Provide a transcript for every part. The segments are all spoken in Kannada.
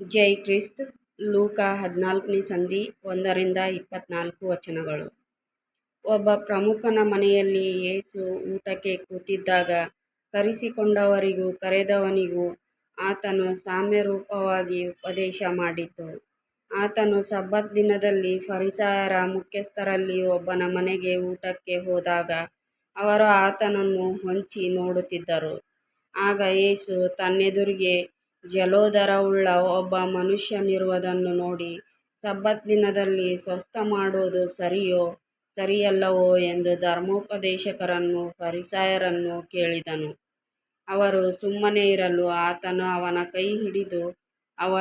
ಜೈ ಕ್ರಿಸ್ತ್, ಲೂಕ ಹದಿನಾಲ್ಕನೇ ಸಂಧಿ, ಒಂದರಿಂದ ಇಪ್ಪತ್ನಾಲ್ಕು ವಚನಗಳು ಒಬ್ಬ ಪ್ರಮುಖನ ಮನೆಯಲ್ಲಿ ಯೇಸು ಊಟಕ್ಕೆ ಕೂತಿದ್ದಾಗ ಕರೆಸಿಕೊಂಡವರಿಗೂ ಕರೆದವನಿಗೂ ಆತನು ಸಾಮ್ಯರೂಪವಾಗಿ ಉಪದೇಶ ಮಾಡಿತು ಆತನು ಸಬ್ಬತ್ ದಿನದಲ್ಲಿ ಫರಿಸಾಯರ ಮುಖ್ಯಸ್ಥರಲ್ಲಿ ಒಬ್ಬನ ಮನೆಗೆ ಊಟಕ್ಕೆ ಹೋದಾಗ ಅವರು ಆತನನ್ನು ಹೊಂಚಿ ನೋಡುತ್ತಿದ್ದರು. ಆಗ ಯೇಸು ತನ್ನೆದುರಿಗೆ ಜಲೋದರವುಳ್ಳ ಒಬ್ಬ ಮನುಷ್ಯನಿರುವುದನ್ನು ನೋಡಿ, ಸಬ್ಬತ್ ದಿನದಲ್ಲಿ ಸ್ವಸ್ಥ ಮಾಡುವುದು ಸರಿಯೋ ಸರಿಯಲ್ಲವೋ ಎಂದು ಧರ್ಮೋಪದೇಶಕರನ್ನು ಪರಿಸಾಯರನ್ನು ಕೇಳಿದನು. ಅವರು ಸುಮ್ಮನೆ ಇರಲು ಆತನು ಅವನ ಕೈ ಹಿಡಿದು ಅವ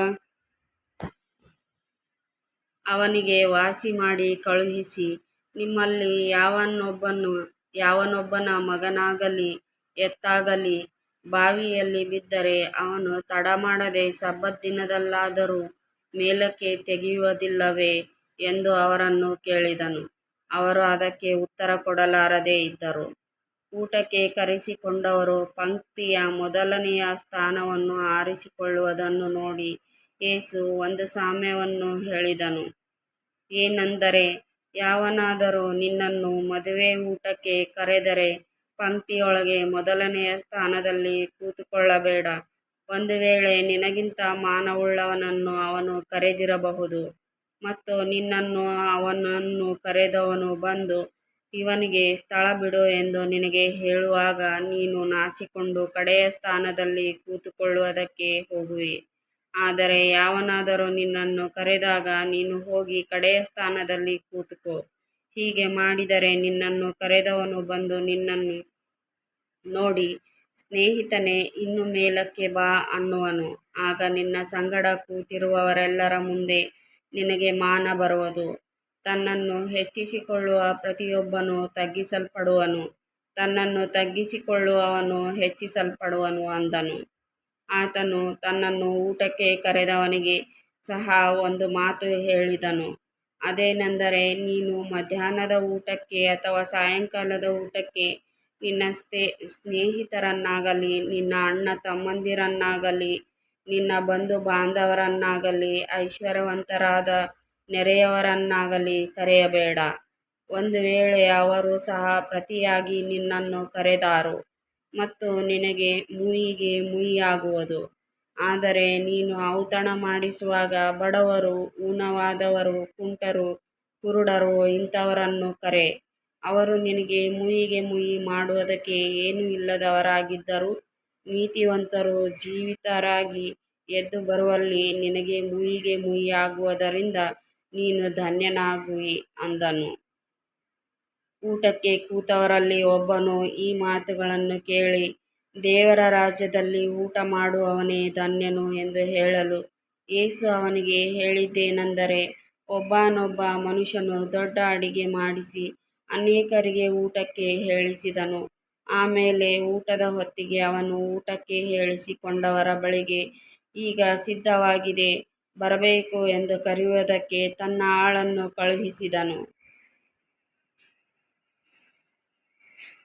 ಅವನಿಗೆ ವಾಸಿ ಮಾಡಿ ಕಳುಹಿಸಿ, ನಿಮ್ಮಲ್ಲಿ ಯಾವನೊಬ್ಬನ ಮಗನಾಗಲಿ ಎತ್ತಾಗಲಿ ಬಾವಿಯಲ್ಲಿ ಬಿದ್ದರೆ ಅವನು ತಡಮಾಡದೆ ಸಬ್ಬತ್ ದಿನದಲ್ಲಾದರೂ ಮೇಲಕ್ಕೆ ತೆಗೆಯುವುದಿಲ್ಲವೇ ಎಂದು ಅವರನ್ನು ಕೇಳಿದನು. ಅವರು ಅದಕ್ಕೆ ಉತ್ತರ ಕೊಡಲಾರದೇ ಇದ್ದರು. ಊಟಕ್ಕೆ ಕರೆಸಿಕೊಂಡವರು ಪಂಕ್ತಿಯ ಮೊದಲನೆಯ ಸ್ಥಾನವನ್ನು ಆರಿಸಿಕೊಳ್ಳುವುದನ್ನು ನೋಡಿ ಯೇಸು ಒಂದು ಸಾಮ್ಯವನ್ನು ಹೇಳಿದನು. ಏನೆಂದರೆ, ಯಾವನಾದರೂ ನಿನ್ನನ್ನು ಮದುವೆ ಊಟಕ್ಕೆ ಕರೆದರೆ ಪಂಕ್ತಿಯೊಳಗೆ ಮೊದಲನೆಯ ಸ್ಥಾನದಲ್ಲಿ ಕೂತುಕೊಳ್ಳಬೇಡ ಒಂದು ವೇಳೆ ನಿನಗಿಂತ ಮಾನವುಳ್ಳವನನ್ನು ಅವನು ಕರೆದಿರಬಹುದು ಮತ್ತು ನಿನ್ನನ್ನು ಅವನನ್ನು ಕರೆದವನು ಬಂದು, ಇವನಿಗೆ ಸ್ಥಳ ಬಿಡು ಎಂದು ನಿನಗೆ ಹೇಳುವಾಗ ನೀನು ನಾಚಿಕೊಂಡು ಕಡೆಯ ಸ್ಥಾನದಲ್ಲಿ ಕೂತುಕೊಳ್ಳುವುದಕ್ಕೆ ಹೋಗುವಿ. ಆದರೆ ಯಾವನಾದರೂ ನಿನ್ನನ್ನು ಕರೆದಾಗ ನೀನು ಹೋಗಿ ಕಡೆಯ ಸ್ಥಾನದಲ್ಲಿ ಕುಳಿತುಕೋ. ಹೀಗೆ ಮಾಡಿದರೆ ನಿನ್ನನ್ನು ಕರೆದವನು ಬಂದು ನಿನ್ನನ್ನು ನೋಡಿ, ಸ್ನೇಹಿತನೇ, ಇನ್ನು ಮೇಲಕ್ಕೆ ಬಾ ಅನ್ನುವನು. ಆಗ ನಿನ್ನ ಸಂಗಡ ಕೂತಿರುವವರೆಲ್ಲರ ಮುಂದೆ ನಿನಗೆ ಮಾನ ಬರುವುದು. ತನ್ನನ್ನು ಹೆಚ್ಚಿಸಿಕೊಳ್ಳುವ ಪ್ರತಿಯೊಬ್ಬನು ತಗ್ಗಿಸಲ್ಪಡುವನು, ತನ್ನನ್ನು ತಗ್ಗಿಸಿಕೊಳ್ಳುವವನು ಹೆಚ್ಚಿಸಲ್ಪಡುವನು ಅಂದನು. ಆತನು ತನ್ನನ್ನು ಊಟಕ್ಕೆ ಕರೆದವನಿಗೆ ಸಹ ಒಂದು ಮಾತು ಹೇಳಿದನು. ಅದೇನೆಂದರೆ, ನೀನು ಮಧ್ಯಾಹ್ನದ ಊಟಕ್ಕೆ ಅಥವಾ ಸಾಯಂಕಾಲದ ಊಟಕ್ಕೆ ನಿನ್ನ ಸ್ನೇ ಸ್ನೇಹಿತರನ್ನಾಗಲಿ ನಿನ್ನ ಅಣ್ಣ ತಮ್ಮಂದಿರನ್ನಾಗಲಿ ನಿನ್ನ ಬಂಧು ಬಾಂಧವರನ್ನಾಗಲಿ ಐಶ್ವರ್ಯವಂತರಾದ ನೆರೆಯವರನ್ನಾಗಲಿ ಕರೆಯಬೇಡ. ಒಂದು ವೇಳೆ ಅವರು ಸಹ ಪ್ರತಿಯಾಗಿ ನಿನ್ನನ್ನು ಕರೆದಾರು ಮತ್ತು ನಿನಗೆ ಮುಯ್ಯಿಗೆ ಮುಯ್ಯಾಗುವುದು. ಆದರೆ ನೀನು ಔತಣ ಮಾಡಿಸುವಾಗ ಬಡವರು, ಊನವಾದವರು, ಕುಂಟರು, ಕುರುಡರು ಇಂಥವರನ್ನು ಕರೆ. ಅವರು ನಿನಗೆ ಮುಯಿಗೆ ಮುಯಿ ಮಾಡುವುದಕ್ಕೆ ಏನೂ ಇಲ್ಲದವರಾಗಿದ್ದರು ನೀತಿವಂತರು ಜೀವಿತರಾಗಿ ಎದ್ದು ಬರುವಲ್ಲಿ ನಿನಗೆ ಮುಯಿಗೆ ಮುಯಿಯಾಗುವುದರಿಂದ ನೀನು ಧನ್ಯನಾಗುವಿ ಅಂದನು. ಊಟಕ್ಕೆ ಕೂತವರಲ್ಲಿ ಒಬ್ಬನು ಈ ಮಾತುಗಳನ್ನು ಕೇಳಿ, ದೇವರ ರಾಜ್ಯದಲ್ಲಿ ಊಟ ಮಾಡುವವನೇ ಧನ್ಯನು ಎಂದು ಹೇಳಲು, ಯೇಸು ಅವನಿಗೆ ಹೇಳಿದ್ದೇನೆಂದರೆ, ಒಬ್ಬನೊಬ್ಬ ಮನುಷ್ಯನು ದೊಡ್ಡ ಅಡಿಗೆ ಮಾಡಿಸಿ ಅನೇಕರಿಗೆ ಊಟಕ್ಕೆ ಹೇಳಿಸಿದನು. ಆಮೇಲೆ ಊಟದ ಹೊತ್ತಿಗೆ ಅವನು ಊಟಕ್ಕೆ ಹೇಳಿಸಿಕೊಂಡವರ ಬಳಿಗೆ, ಈಗ ಸಿದ್ಧವಾಗಿದೆ, ಬರಬೇಕು ಎಂದು ಕರೆಯುವುದಕ್ಕೆ ತನ್ನ ಆಳನ್ನು ಕಳುಹಿಸಿದನು.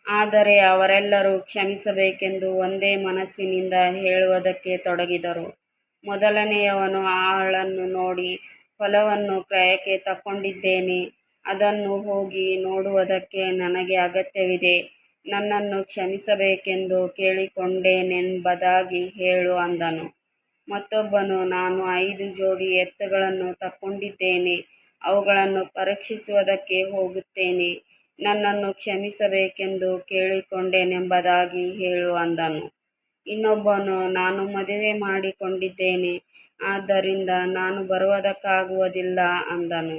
ಆದರೆ ಅವರೆಲ್ಲರೂ ಕ್ಷಮಿಸಬೇಕೆಂದು ಒಂದೇ ಮನಸ್ಸಿನಿಂದ ಹೇಳುವುದಕ್ಕೆ ತೊಡಗಿದರು. ಮೊದಲನೆಯವನು ಆಳನ್ನು ನೋಡಿ, ಹೊಲವನ್ನು ಕ್ರಯಕ್ಕೆ ತಕ್ಕೊಂಡಿದ್ದೇನೆ, ಅದನ್ನು ಹೋಗಿ ನೋಡುವುದಕ್ಕೆ ನನಗೆ ಅಗತ್ಯವಿದೆ. ನನ್ನನ್ನು ಕ್ಷಮಿಸಬೇಕೆಂದು ಕೇಳಿಕೊಂಡೇನೆಂಬುದಾಗಿ ಹೇಳು ಅಂದನು. ಮತ್ತೊಬ್ಬನು, ನಾನು ಐದು ಜೋಡಿ ಎತ್ತುಗಳನ್ನು ತಕ್ಕೊಂಡಿದ್ದೇನೆ, ಅವುಗಳನ್ನು ಪರೀಕ್ಷಿಸುವುದಕ್ಕೆ ಹೋಗುತ್ತೇನೆ, ನನ್ನನ್ನು ಕ್ಷಮಿಸಬೇಕೆಂದು ಕೇಳಿಕೊಂಡೇನೆಂಬುದಾಗಿ ಹೇಳು ಅಂದನು. ಇನ್ನೊಬ್ಬನು, ನಾನು ಮದುವೆ ಮಾಡಿಕೊಂಡಿದ್ದೇನೆ, ಆದ್ದರಿಂದ ನಾನು ಬರುವುದಕ್ಕಾಗುವುದಿಲ್ಲ ಅಂದನು.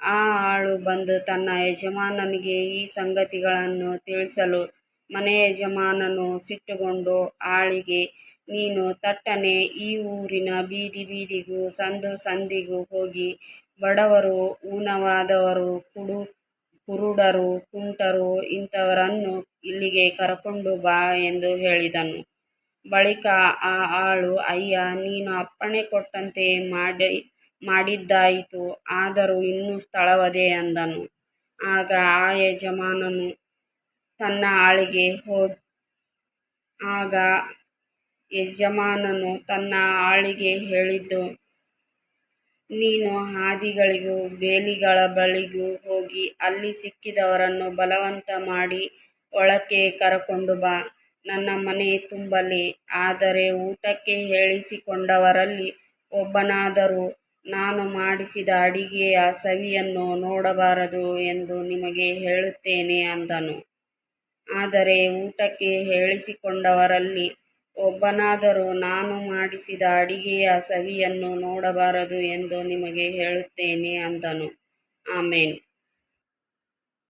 ಆ ಆಳು ಬಂದು ತನ್ನ ಯಜಮಾನನಿಗೆ ಈ ಸಂಗತಿಗಳನ್ನು ತಿಳಿಸಲು ಮನೆ ಯಜಮಾನನು ಸಿಟ್ಟುಗೊಂಡು ಆಳಿಗೆ, ನೀನು ತಟ್ಟನೆ ಈ ಊರಿನ ಬೀದಿ ಬೀದಿಗೂ ಸಂದು ಸಂದಿಗೂ ಹೋಗಿ ಬಡವರು, ಊನವಾದವರು, ಕುರುಡರು, ಕುಂಟರು ಇಂಥವರನ್ನು ಇಲ್ಲಿಗೆ ಕರಕೊಂಡು ಬಾ ಎಂದು ಹೇಳಿದನು. ಬಳಿಕ ಆ ಆಳು, ಅಯ್ಯ ನೀನು ಅಪ್ಪಣೆ ಕೊಟ್ಟಂತೆ ಮಾಡಿ ಮಾಡಿದ್ದಾಯಿತು, ಆದರೂ ಇನ್ನೂ ಸ್ಥಳವಿದೆ ಅಂದನು. ಆಗ ಆ ಯಜಮಾನನು ತನ್ನ ಆಳಿಗೆ, ಆಗ ಯಜಮಾನನು ತನ್ನ ಆಳಿಗೆ ಹೇಳಿದ್ದು ನೀನು ಹಾದಿಗಳಿಗೂ ಬೇಲಿಗಳ ಬಳಿಗೂ ಹೋಗಿ ಅಲ್ಲಿ ಸಿಕ್ಕಿದವರನ್ನು ಬಲವಂತ ಮಾಡಿ ಒಳಕ್ಕೆ ಕರಕೊಂಡು ಬಾ, ನನ್ನ ಮನೆ ತುಂಬಲಿ. ಆದರೆ ಊಟಕ್ಕೆ ಹೇಳಿಸಿಕೊಂಡವರಲ್ಲಿ ಒಬ್ಬನಾದರೂ ನಾನು ಮಾಡಿಸಿದ ಅಡಿಗೆಯ ಸವಿಯನ್ನು ನೋಡಬಾರದು ಎಂದು ನಿಮಗೆ ಹೇಳುತ್ತೇನೆ ಅಂದನು. ಆದರೆ ಊಟಕ್ಕೆ ಹೇಳಿಸಿಕೊಂಡವರಲ್ಲಿ ಒಬ್ಬನಾದರೂ ನಾನು ಮಾಡಿಸಿದ ಅಡಿಗೆಯ ಸವಿಯನ್ನು ನೋಡಬಾರದು ಎಂದು ನಿಮಗೆ ಹೇಳುತ್ತೇನೆ ಅಂದನು. ಆಮೆನ್.